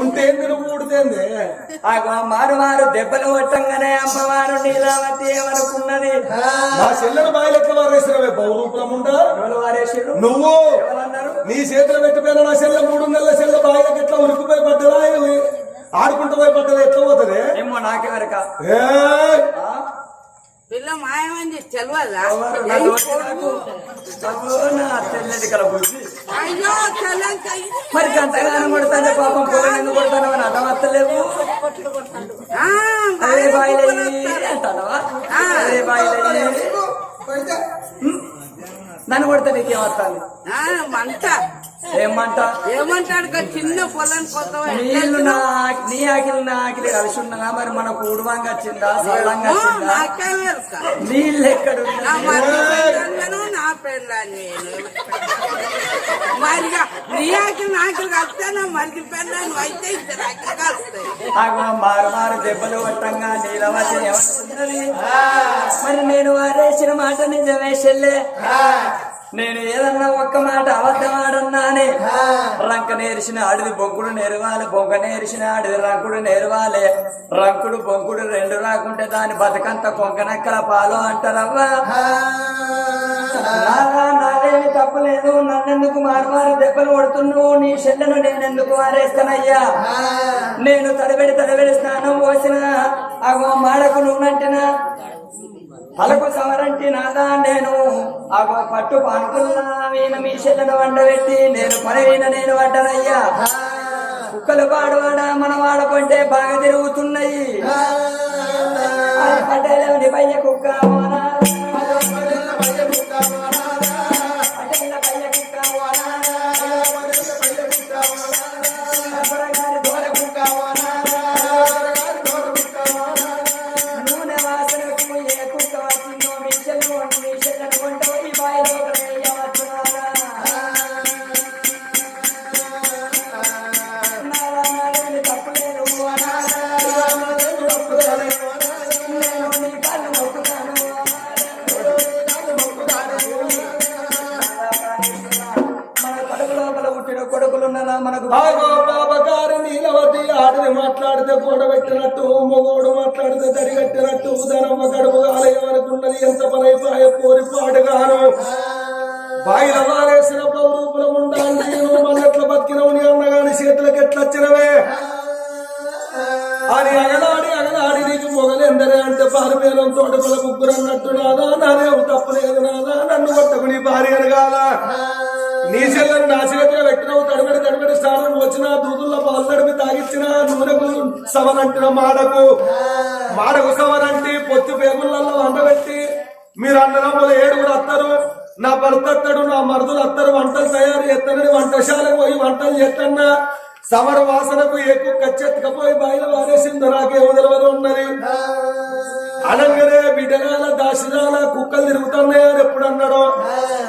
ఉంటేంది నువ్వు ఊడితేంది? ఆగో మారు మారు దెబ్బలు కొట్టంగానే అమ్మవారు నీలావతి ఏమనుకున్నది? మా చెల్లెలు బాయిలు ఎట్లా వారేసినవే ఎవరు వారేసిర్రు? నువ్వు. నీ చేతిలో పెట్టిపోయిన నా చెల్లె మూడు నెలల చెల్లె బాయిలకి ఎట్లా ఉరికిపోయి పడ్డదా? ఆడుకుంటూ పోయి పడ్డదా? ఎట్లా పోతుంది? ఏమో నాకెవరక? ఏయ్! పిల్ల మాయమని తెలియదా మరి గంటగానం కొడతానే పాపం పొలం ఎందుకు కొడతాను అని అర్థమత్తలేవు అదే బాయిలయ్యి అంటావా? అదే బాయిలయ్యి నన్ను కొడితే నీకేమవుతాను మంట. ఏమంట ఏమంటాడు? చిన్న పొలం కొత్తవా? నీళ్ళు నా నీ ఆకిలి నా ఆకిలి కలిసి ఉన్నదా మరి మనకు ఉడవంగా వచ్చిందా? సరళంగా వచ్చిందా? నాకే వెళ్త. నీళ్ళు ఎక్కడ నా మరిది పెళ్ళాను నా పెళ్ళాను నేను. మరిగా నీ ఆకిలి నాకిలి కలిస్తే నా మరిది పెళ్ళాను అయితే ఇద్దరు ఆకిలి కలుస్తాయి. ఆగో మారు మారు దెబ్బలు కొట్టంగా ఏమనుకున్నది మరి నేను వారేసిన మాట నిజమే చెల్లె. నేను ఏదన్నా ఒక్క మాట అబద్ధమాడన్నానే. రంక నేర్చిన ఆడిది బొంకుడు నేరవాలి బొంక నేర్చిన ఆడిది రంకుడు నేరవాలి. రంకుడు బొంకుడు రెండు రాకుంటే దాని బతుకంత కొంకనక్కల పాలు అంటారవ్వా. నాదా నాదేమి తప్పలేదు నన్నెందుకు మారు మారు దెబ్బలు కొడుతున్నావు? నీ చెల్లెను నేనెందుకు మారేస్తానయ్యా నేను తడబెడి తడబెడి స్నానం పోసిన. అగో మాడకు నువ్వునంటినా పలకు సవరంటి నాదా నేను. ఆ పట్టు పానుకున్నా మీ చెల్లెను వండబెట్టి నేను పనైన నేను వంటనయ్యా కుక్కలు పాడవాడ మన వాడపంటే బాగా తిరుగుతున్నాయి. పడ్డలేని నిపయ్య కుక్క. మన ఆగో బాబగారు నీలవతి ఆడిని మాట్లాడితే కూడబెట్టినట్టు మొగోడు మాట్లాడితే దరిగట్టినట్టు ధనమ్మ గడుపు ఆలయమనుకున్నది ఎంత పనైపాయ పోరి పాడుగాను. బాయిల వారేసిన పౌరూపులం ఉండాలి నువ్వు మన్నెట్ల బతికినవు నీ అన్నగాని చేతులకు ఎట్లా వచ్చినవే? అని అగలాడి అగలాడి నీకు మొగలెందరే అంటే పారిపోయిన తోటపల ముగ్గురు అన్నట్టు నాదా నాదేం తప్పలేదు నాదా నన్ను కొట్టకు నీ భార్య అనగాల నీ చెల్లెలు నా చేతిలో పెట్టినవు తడబడి తడబడి స్నానం వచ్చిన దూదుల్లో పాలు తాగిచ్చిన నూనెకు సవనంటిన మాడకు. మాడకు సవనంటి పొత్తు పేగులలో వండబెట్టి మీరు అన్నదమ్ములు ఏడుగురు అత్తరు నా భర్త అత్తడు నా మరుదులు అత్తరు వంటలు తయారు చేస్తానని వంటశాలకు పోయి వంటలు చేస్తన్నా సమర వాసనకు ఎక్కువ కచ్చెత్తకపోయి బయలు వారేసింది నాకే వదలవదు ఉన్నది అనగానే బిడ్డగాల దాసిరాల కుక్కలు తిరుగుతున్నాయని ఎప్పుడు అన్నాడో.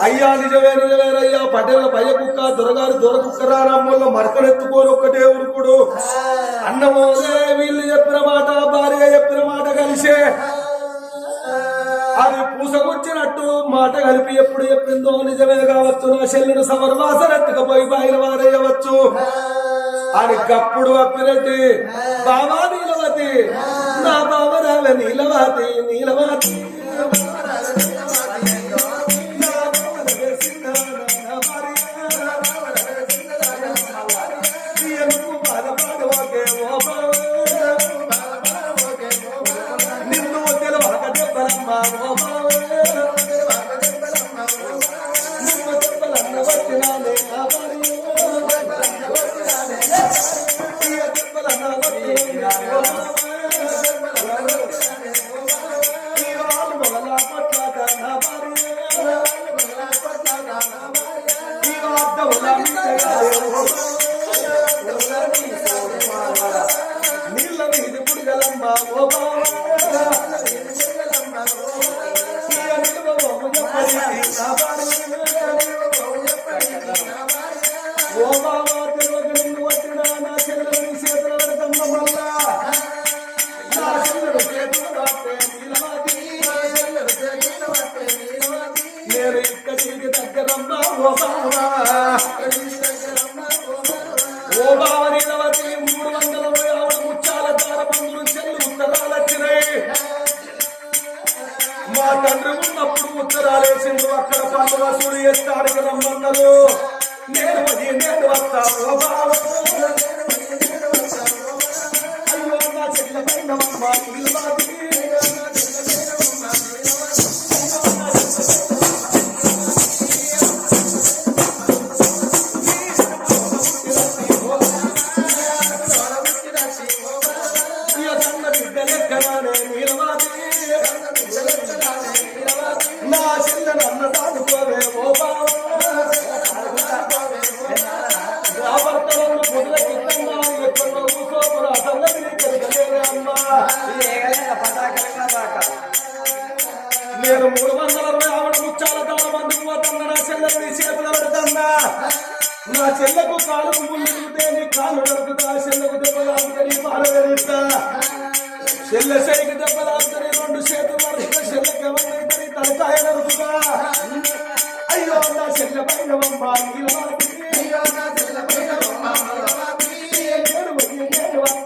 అయ్యా నిజమే నిజమేనయ్యా. పటేల పయ్య కుక్క దొరగారు దొర కుక్క రారమ్మల్లో మరకలెత్తుకోరు ఒక్కటే ఉరుకుడు అన్నమోదే వీళ్ళు చెప్పిన మాట భార్య చెప్పిన మాట కలిసే. అది పూసకొచ్చినట్టు మాట కలిపి ఎప్పుడు చెప్పిందో నిజమే కావచ్చు. నా చెల్లెను సమర్వాసన ఎత్తుకపోయి బయలు వారేయవచ్చు అని కప్పుడు అప్పిరెడ్డి బాబా నీలవతి నా బాబా రావే నీలవతి నీలవతి 我。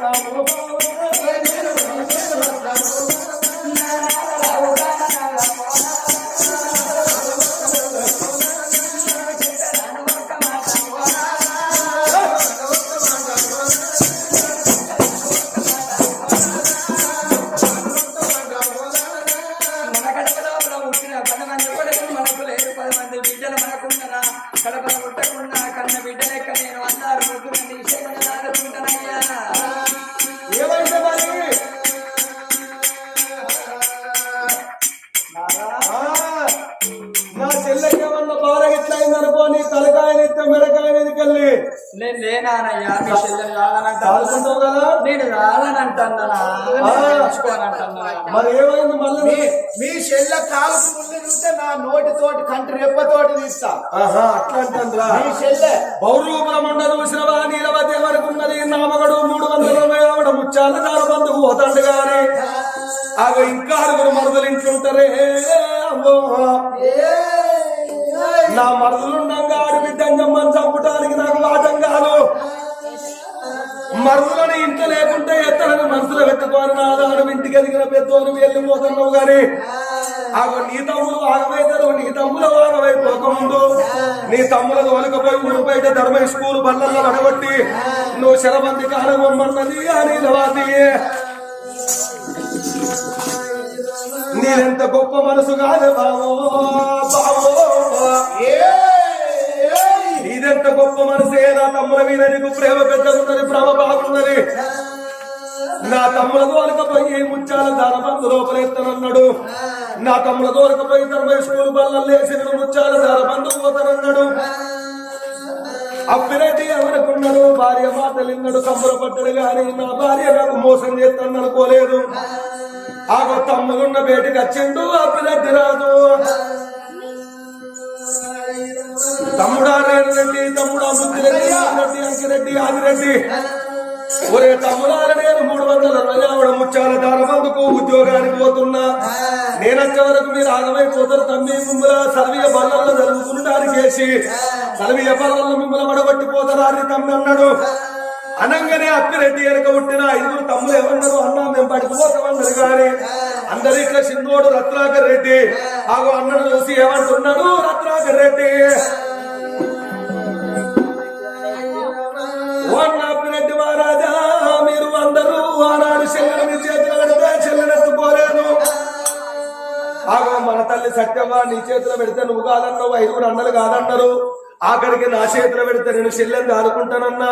నేను వస్తాను మరి ఏమైంది మళ్ళీ? మీ- చెల్ల కాలుకు ముందు చూస్తే నా నోటి తోటి కంటి రెప్పతోటి తీస్తా. ఆహా అట్లా అంటుందిరా మీ చెల్లె. బౌరూపురం ఉండదు ఉసిరవా నీలవతి వరకు ఉన్నది? నామగడు మూడు వందల ఇరవై ఆవిడ ముచ్చాల దాని బంధువు పోతాడు గాని అవి ఇంకా ఆరుగురు మరుదులు ఇంట్లుంటారే అమ్మో. నా మరుదులుండంగా ఆడి బిడ్డంగమ్మని చంపటానికి నాకు వాటం కాదు. మరుదులను ఇంట్లో లేకుంటే ఎత్తనని మనసులో పెట్టుకోని నా దాడు ఇంటికి ఎదిగిన పెద్దోని వెళ్ళిపోతున్నావు గాని ఆగో నీ తమ్ముడు ఆగమైతారు నీ తమ్ముల ఆగమైపోకముందు నీ తమ్ముల తోలకపోయి ఊరు బయట ధర్మ స్కూల్ బల్లల్లో పడగొట్టి నువ్వు శరబంది కాలగొమ్మన్నది అని లవాతి నీరెంత గొప్ప మనసు కాదు బావో బావో. ఇదెంత గొప్ప మనసే నా తమ్ముల మీద నీకు ప్రేమ పెద్దగున్నది ప్రేమ బాగున్నది నా తమ్ముల దోరకపోయి ముచ్చాల దాన బంధు లోపలెత్తనన్నాడు. నా తమ్ముల దోరకపోయి ధర్మ స్కూల్ బల్లలు లేచిన ముచ్చాల దాన బంధు పోతానన్నాడు. అప్పిరెడ్డి ఎవరకున్నాడు భార్య మాటలిన్నాడు సంబరపడ్డాడు గాని నా భార్య నాకు మోసం చేస్తాను అనుకోలేదు ఆగో తమ్ముడున్న బయటకు వచ్చిండు అప్పిరెడ్డి రాదు. తమ్ముడా రెడ్డి తమ్ముడా ముద్దిరెడ్డి రెడ్డి అంకిరెడ్డి ఆదిరెడ్డి. ఒరే తమ్ముడాల నేను మూడు వందల అరవై ఆవిడ ముచ్చాల దానమందుకు ఉద్యోగానికి పోతున్నా. నేనొచ్చే వరకు మీరు ఆగమైపోతారు తమ్మి మిమ్మల్ని సర్వీయ బల్లల్లో జరుగుతుంటానికి వేసి సర్వీయ బల్లల్లో మిమ్మల్ని వడగొట్టిపోతారా అని తమ్మి అన్నాడు. అనంగానే అప్పిరెడ్డి వెనక పుట్టిన ఐదుగురు తమ్ములు ఏమన్నారు అన్నా మేము పడిపోతామన్నారు కానీ అందరి ఇట్లా సింధోడు రత్నాకర్ రెడ్డి ఆగో అన్నను చూసి ఏమంటున్నాడు రత్నాకర్ రెడ్డి? మన తల్లి సత్యమ్మ నీ చేతిలో పెడితే నువ్వు కాదన్నావు ఐదుగురు అన్నలు కాదన్నారు. ఆఖరికి నా చేతిలో పెడితే నేను చెల్లెని చదువుకుంటానన్నా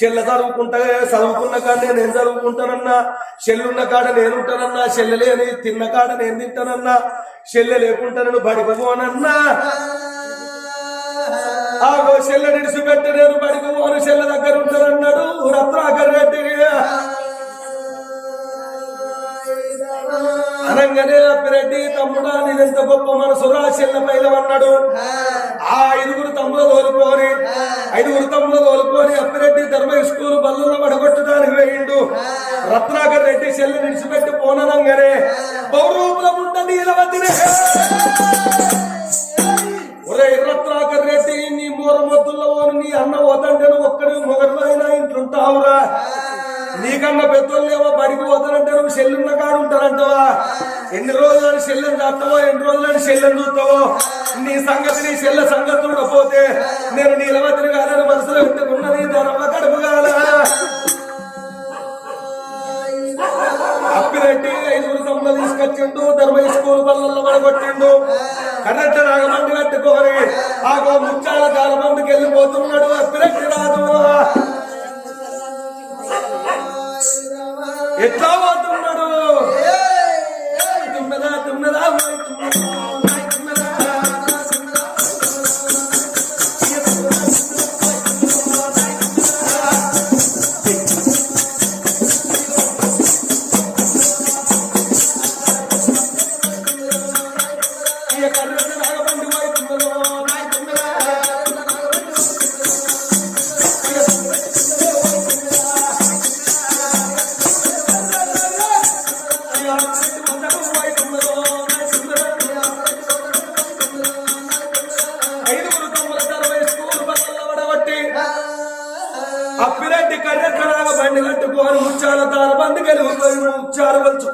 చెల్లె చదువుకుంటా చదువుకున్న కాడ నేను చదువుకుంటానన్నా. చెల్లున్న కాడ నేనుంటానన్నా. చెల్లె లేని తిన్న కాడ నేను తింటానన్నా. చెల్లె లేకుంటా నేను బడిపోనన్నా ఆగో చెల్ల నిడిచిపెట్టి నేను బడిపోను చెల్లె దగ్గర ఉంటానన్నాడు రత్నాకర్ రెడ్డి. అనగానే అప్పిరెడ్డి తమ్ముడా నేనెంత గొప్ప మనసు రా చెల్ల పైలవన్నాడు ఆ. ఐదుగురు తమ్ముల తోలుకొని ఐదుగురు తమ్ముల తోలుకొని అప్పిరెడ్డి ధర్మ స్కూల్ బల్లలో పడగొట్టడానికి వేయిండు. రత్నాకర్ రెడ్డి చెల్లి నిడిచిపెట్టి పోననంగానే పౌరూపులం ఉండ నీలవతినే ఒరే రత్నాకర్ రెడ్డి నీ మూర మొద్దుల్లో నీ అన్న నువ్వు ఒక్కడి మొగడులైనా ఇంట్లుంటావురా? నీకన్నా పెద్దోళ్ళేమో బడికి పోతానంటే నువ్వు సెల్లున్న కాడు ఉంటారంటావా? ఎన్ని రోజులని సెల్లుని రాస్తావో ఎన్ని రోజులని సెల్లుని చూస్తావో? నీ సంగతి నీ సెల్ల సంగతి ఉండకపోతే నేను నీలవతిని కాదని మనసులో ఉన్నది ధర్మక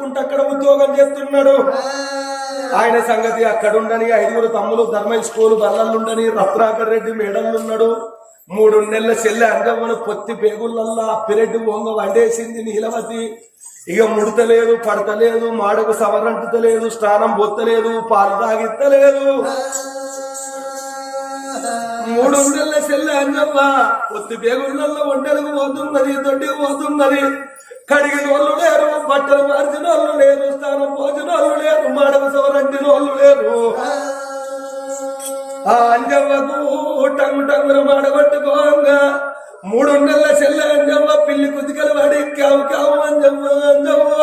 చదువుకుంటూ అక్కడ ఉద్యోగం చేస్తున్నాడు. ఆయన సంగతి అక్కడుండని ఐదుగురు తమ్ములు ధర్మై స్కూల్ బల్లలుండని రత్నాకర్ రెడ్డి మేడలున్నాడు మూడు నెలల చెల్లె అంగమ్మను పొత్తి పేగులల్లా అప్పిరెడ్డి వంగ వండేసింది నీలవతి. ఇక ముడతలేదు పడతలేదు మాడకు సవరంటుతలేదు స్నానం పొత్తలేదు పాలు తాగిత్తలేదు. మూడు నెలల చెల్లె అంగమ్మ పొత్తి పేగుళ్ళల్లో ఒంటరికి పోతున్నది తొట్టికి పోతున్నది. అడిగిన వాళ్ళు లేరు బట్టలు మార్చిన వాళ్ళు లేరు స్థానం పోసిన వాళ్ళు లేరు మడవ సవరంటిన వాళ్ళు లేరు. ఆ అంజమ్మకు టంగు టంగులు మాడబట్టుకోగా మూడు నెలల చెల్లె అంజమ్మ పిల్లి కుదికలు వాడి కావు కావు అంజమ్మ అంజమ్మ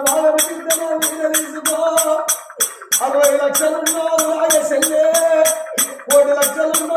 బాధ అనిపిస్తుందో నేను తీసుకో అరవై లక్షలున్నావు నాయ కోటి లక్షలు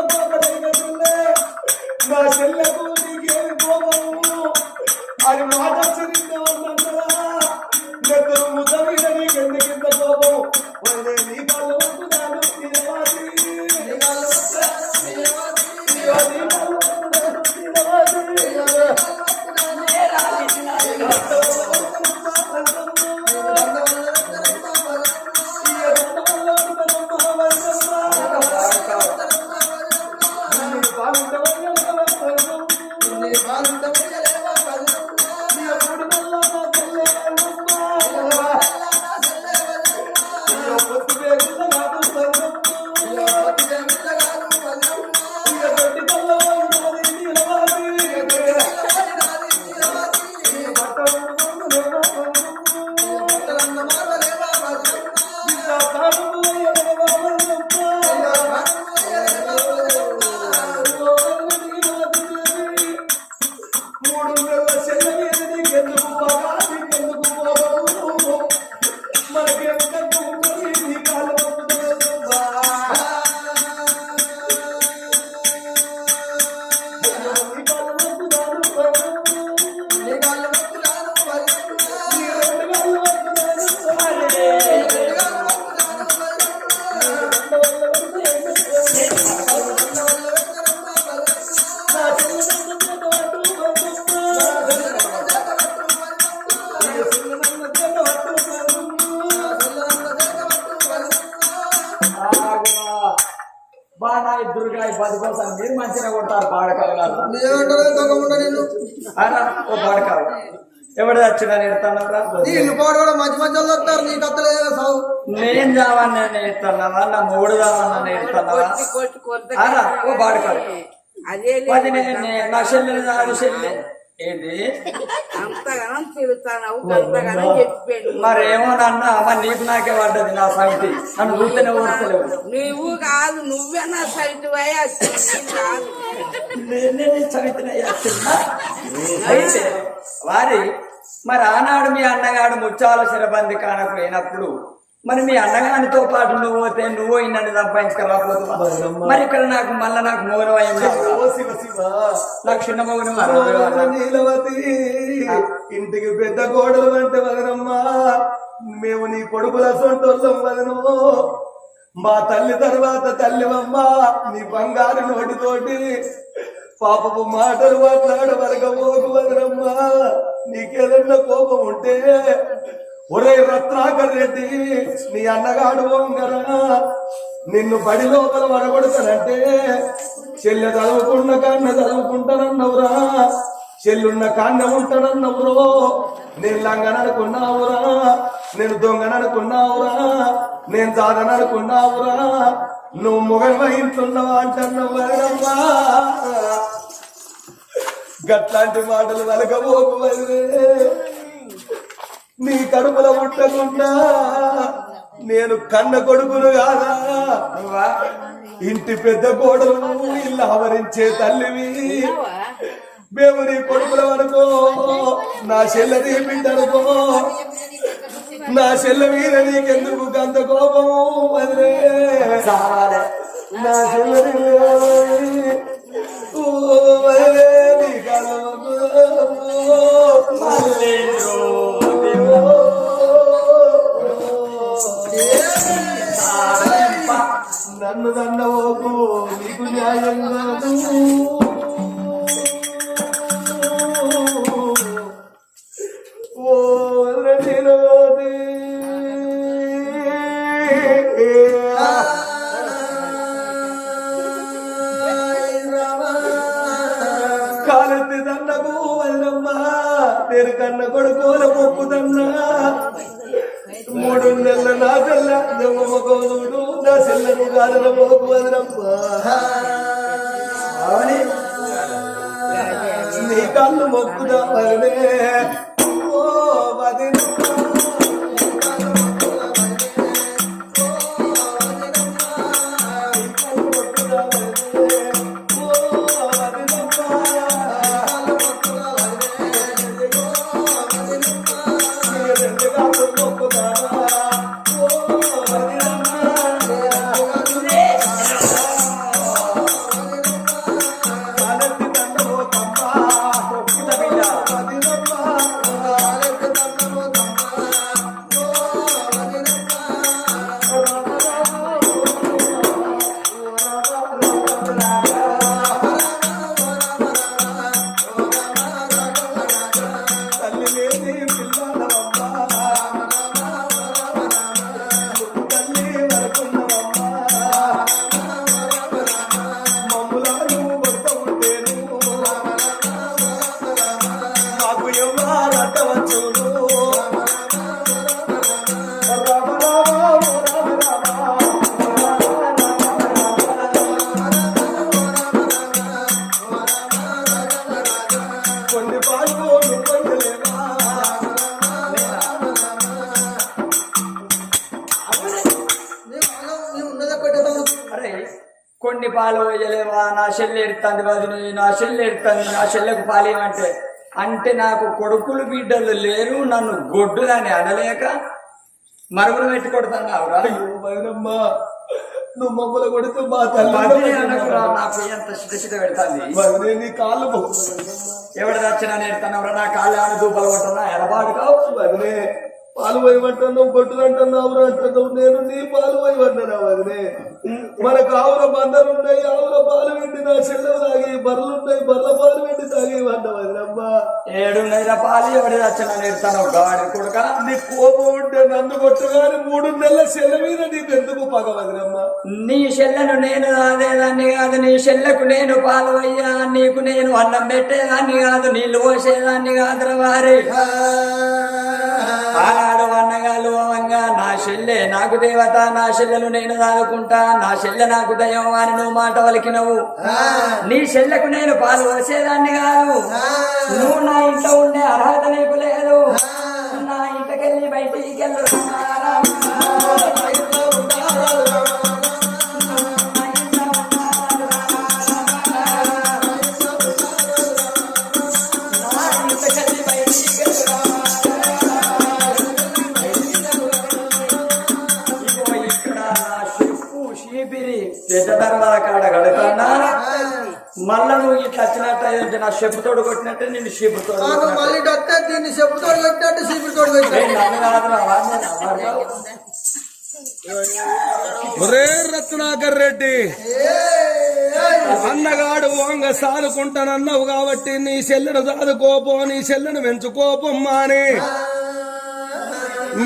ఓ పాడకాలు ఎవడు వచ్చినా నేర్తానరా నీళ్ళు పాడు కూడా మంచి మంచి వాళ్ళు వస్తారు నీకు అత్తలేదు సాగు నేను చావన్నా నేర్తానవా నా మూడు చావన్నా అలా ఓ పాడకాలు అదే నా చెల్లెలు చాలు చెల్లె. ఏంది? అంతగానం తిరుగుతాను అంతగానం చెప్పాడు మరేమో నన్న అమ్మ నీకు నాకే పడ్డది నా సంగతి నన్ను చూస్తేనే ఊర్తలేవు నువ్వు కాదు నువ్వే నా సైట్ నేనే చవితిన చేస్తున్నా. అయితే వారి మరి ఆనాడు మీ అన్నగాడు ముచ్చాల శరబంది కానకపోయినప్పుడు మరి మీ అన్నగానితో పాటు నువ్వు పోతే నువ్వు నన్ను సంపాదించుకురాపోతున్నా మరి ఇక్కడ నాకు మళ్ళా నాకు మౌనం అయింది నాకు చిన్న మౌనం నీలవతి. ఇంటికి పెద్ద కోడలు అంటే వదనమ్మా. మేము నీ కొడుకుల సొంతోళ్ళం వదనము. మా తల్లి తర్వాత తల్లివమ్మా. నీ బంగారు నోటితోటి పాపపు మాటలు మాట్లాడవలకపోకు వదనమ్మా. నీకేదన్నా కోపం ఉంటే ఒరే రత్నాకర్ రెడ్డి నీ అన్నగాడు వంగరా నిన్ను బడి లోపల వడగొడతానంటే చెల్లె చదువుకున్న కన్న చదువుకుంటానన్నవురా చెల్లున్న కాన్న ఉంటానన్నవురో నేను లంగననుకున్నావురా నేను దొంగననుకున్నావురా నేను జాగననుకున్నావురా నువ్వు మొగ ఇంటున్నావా అంటున్నావా గట్లాంటి మాటలు వెలగబోకు వదిలే. నీ కడుపుల పుట్టకుండా నేను కన్న కొడుకును కాదా? ఇంటి పెద్ద కోడలు ఇల్లు ఆవరించే తల్లివి. మేము నీ కొడుకుల వరకు నా చెల్లది బిడ్డనుకో నా చెల్ల మీద నీకెందుకు గంత కోపము వదిలే. నా చెల్లది ఓ వదిలే నీ కలవకు. చెల్లి ఎడుతుంది వదిలి నా చెల్లి ఎడుతుంది నా చెల్లెకు పాలేమంటే అంటే? నాకు కొడుకులు బిడ్డలు లేరు నన్ను గొడ్డుదని అనలేక మరుగులు పెట్టి కొడుతున్నావురా అయ్యో భైరమ్మా నువ్వు మమ్మల్ని కొడితే మా తల్లి అనకురా నాకు ఎంత శిక్ష పెడుతుంది? నీ కాళ్ళు. ఎవడు రచన నేర్తున్నావురా నా కాళ్ళు ఆడ దూపలు కొట్టున్నా ఎడబాటు కావు వదిలే పాలు పోయమంటున్నావు బొట్టులు అంటున్నావు. నేను నీ పాలు పోయమంటున్నా వదిలే మనకు ఆవుల బందరు ఉన్నాయి ఆవుల పాలు వెండి నా చెల్లెలు తాగి బర్రెలు ఉన్నాయి బర్రెల పాలు వెండి తాగి వంట వదిలమ్మా ఏడున్నర పాలు ఎవడి రచన నేర్తాను గాడి కొడుక? నీ కోపం ఉంటే నన్ను కొట్టుగాని మూడు నెలల చెల్ల మీద నీకు ఎందుకు పగ వదిలమ్మా నీ చెల్లెను నేను అదేదాన్ని కాదు నీ చెల్లెకు నేను పాలు అయ్యా నీకు నేను అన్నం పెట్టేదాన్ని కాదు నీళ్ళు పోసేదాన్ని కాదురా వారి. ఆనాడు అన్నగాలు అవంగా నా చెల్లె నాకు దేవత నా చెల్లెను నేను దాదుకుంటా నా చెల్లె నాకు దయం అని నువ్వు మాట వలికినవు. నీ చెల్లెకు నేను పాలు పోసేదాన్ని కాదు. నువ్వు నా ఇంట్లో ఉండే అర్హత నీకు లేదు. నా ఇంటికెళ్ళి బయటికి వెళ్ళు కాడ కడతానా మళ్ళా నువ్వు ఇట్లా వచ్చినట్టు నా చెప్పుతోడు కొట్టినట్టే నేను చెప్పుతోడు మళ్ళీ డొక్క దీన్ని చెప్పుతో పెట్టినట్టు చీపుతో ఒరే రత్నాకర్ రెడ్డి అన్నగాడు వంగ సాదుకుంటానన్నావు కాబట్టి నీ చెల్లెను సాదుకోపో నీ చెల్లెను పెంచుకోపం మాని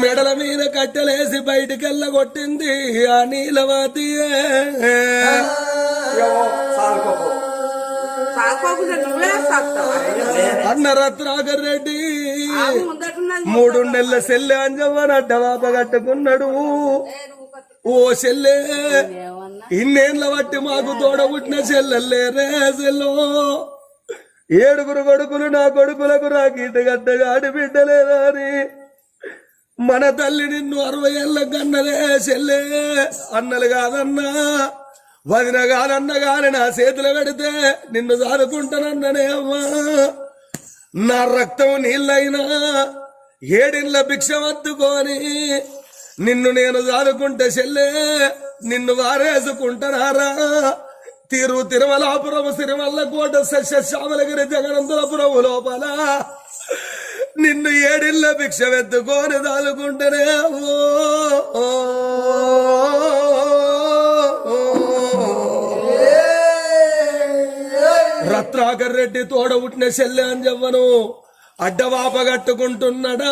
మెడల మీద కట్టెలేసి బయటికెళ్ళగొట్టింది ఆ నీలవతియే. సాకోకుండా నువ్వే సత్తావా అన్న రత్నాకర్ రెడ్డి మూడు నెలల సెల్లె అంజవ్వన అడ్డవాప కట్టుకున్నాడు. ఓ చెల్లె ఇన్నేళ్ళ బట్టి మాకు తోడ పుట్టిన చెల్లెల్లేరే సెల్లో. ఏడుగురు కొడుకులు నా కొడుకులకు రాకీట గడ్డగాడి బిడ్డలేదా అని మన తల్లి నిన్ను అరవై ఏళ్ళ కన్నదే చెల్లె. అన్నలు కాదన్నా. వదిన కాదన్న కానీ నా చేతులు పెడితే నిన్ను సాదుకుంటానన్ననే అమ్మా. నా రక్తం నీళ్ళైనా ఏడిళ్ళ భిక్ష వత్తుకొని నిన్ను నేను సాదుకుంటే చెల్లే నిన్ను వారేసుకుంటానారా? తిరు తిరుమలాపురం సిరిమల్ల కోట సస్య శ్యామలగిరి జగనంతపురం లోపల. నిన్ను ఏడిళ్ళ భిక్ష వెత్తుకొని దాలుకుంటేనే రత్నాకర్ రెడ్డి తోడ పుట్టిన చెల్లె అని చెప్పను. అడ్డవాప కట్టుకుంటున్నాడా?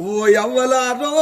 ఓ ఎవ్వలారో